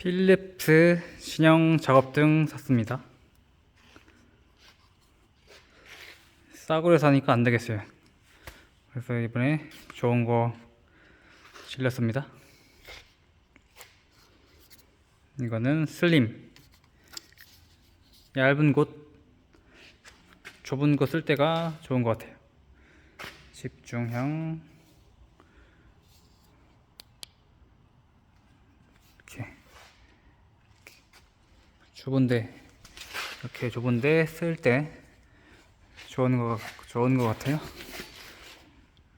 필립스 신형 작업등 샀습니다. 싸구려 사니까 안 되겠어요. 그래서 이번에 좋은 거 실렸습니다. 이거는 슬림. 얇은 곳, 좁은 곳 쓸 때가 좋은 것 같아요. 집중형. 이렇게. 좁은데, 이렇게 좁은데 쓸 때 좋은 거, 좋은 것 같아요.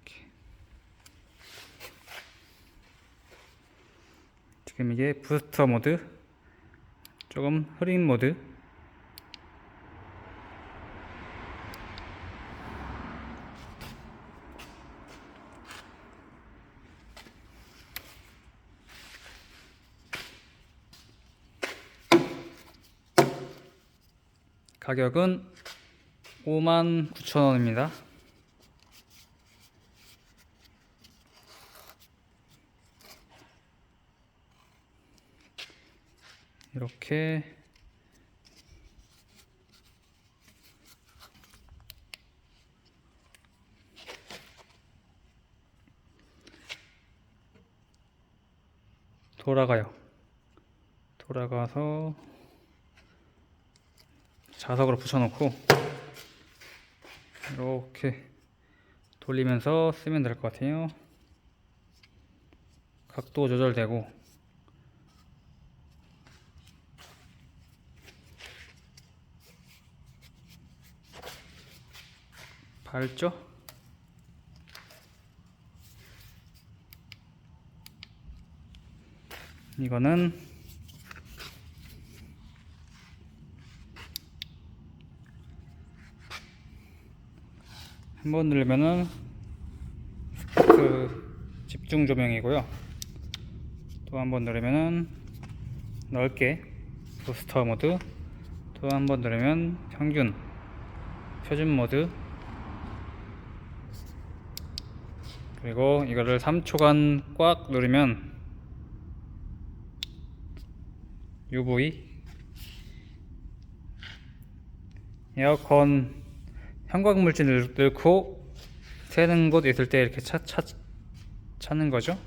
이렇게. 지금 이게 부스터 모드, 조금 흐린 모드, 가격은 59,000원입니다. 이렇게 돌아가요. 돌아가서 자석으로 붙여놓고 이렇게 돌리면서 쓰면 될 것 같아요. 각도 조절되고 밟죠? 이거는 한 번 누르면은 그 집중 조명이고요. 또 한 번 누르면은 넓게 부스터 모드. 또 한 번 누르면 평균 표준 모드. 그리고 이거를 3초간 꽉 누르면 UV 에어컨 형광물질 넣고 새는 곳 있을 때 이렇게 차, 차, 찾는 거죠.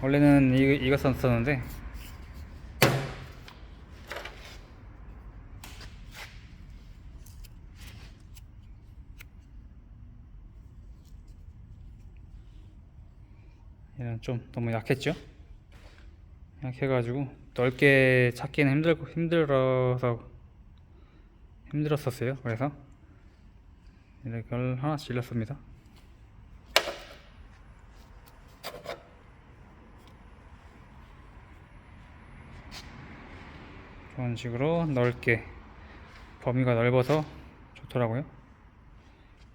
원래는 이, 이거 썼었는데 얘는 좀 너무 약했죠? 약해가지고 넓게 찾기는 힘들고 힘들어서 힘들었었어요. 그래서 이걸 하나 질렀습니다. 그런 식으로 넓게 범위가 넓어서 좋더라고요.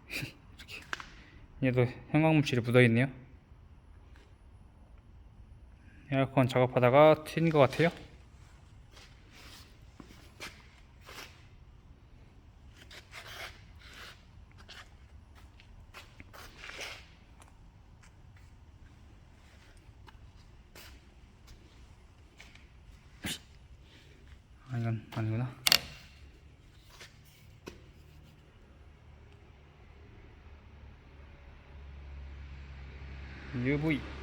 이렇게 얘도 형광물질이 묻어있네요. 에어컨 작업하다가 튄 것 같아요. 아, 이건 아니구나. UV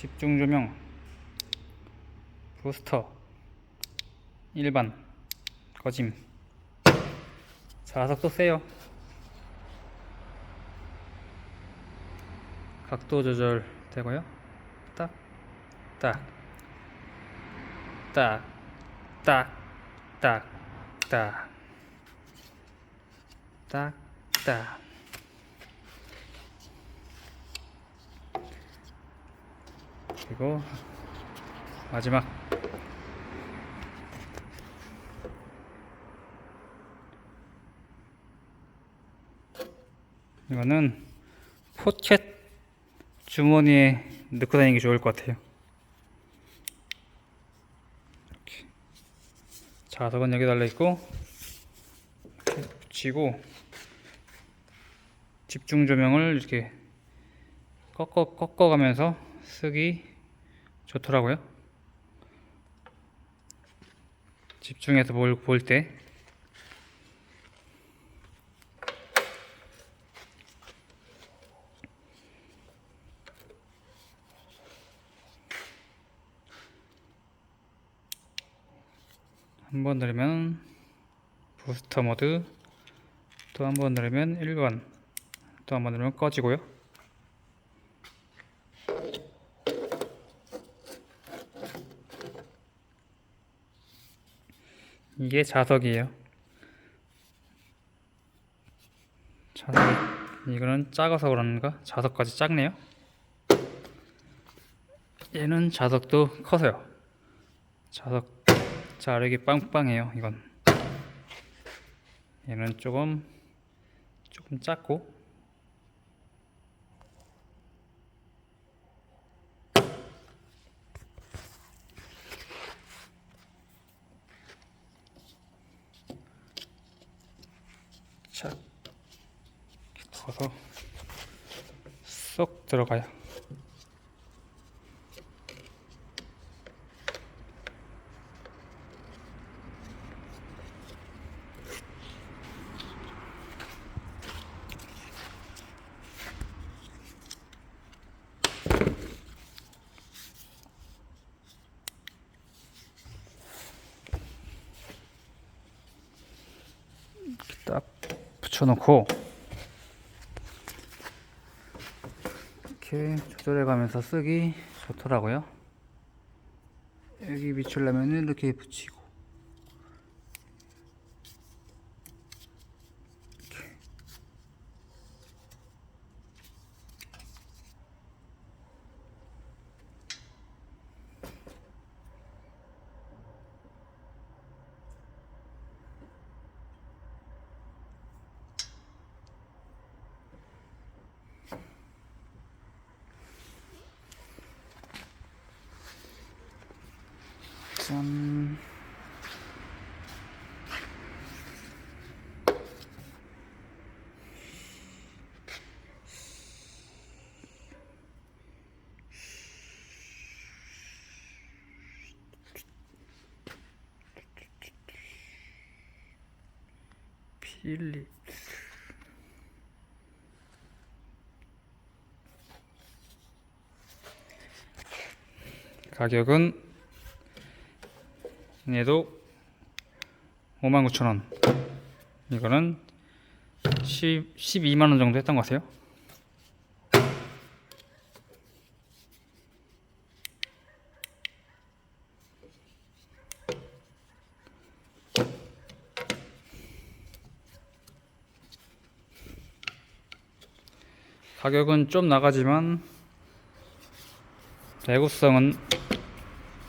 집중 조명 부스터 일반 거짐. 자석 또 세요. 각도 조절 되고요. 딱 딱, 딱, 딱, 딱, 딱, 딱, 딱. 그리고 마지막 이거는 포켓 주머니에 넣고 다니기 좋을 것 같아요. 이렇게. 자석은 여기 달려 있고 이렇게 붙이고 집중 조명을 이렇게 꺾어 꺾어가면서 쓰기 좋더라고요. 집중해서 볼볼 때. 한 번 누르면 부스터 모드 또 한 번 누르면 일반 또한 번 누르면 꺼지고요 이게 자석이에요. 자석이 이거는 작아서 그런가? 자석까지 작네요. 얘는 자석도 커서요. 자석 자르기 빵빵해요 이건. 얘는 조금 조금 작고 자 이렇게 넣어서 쏙 들어가요 딱 붙여놓고 이렇게 조절해가면서 쓰기 좋더라고요. 여기 비추려면 이렇게 붙이고 짠. 필립스 가격은 얘도 59,000원. 이거는 10, 12만원 정도 했던 것 같아요. 가격은 좀 나가지만 내구성은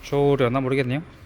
좋으려나 모르겠네요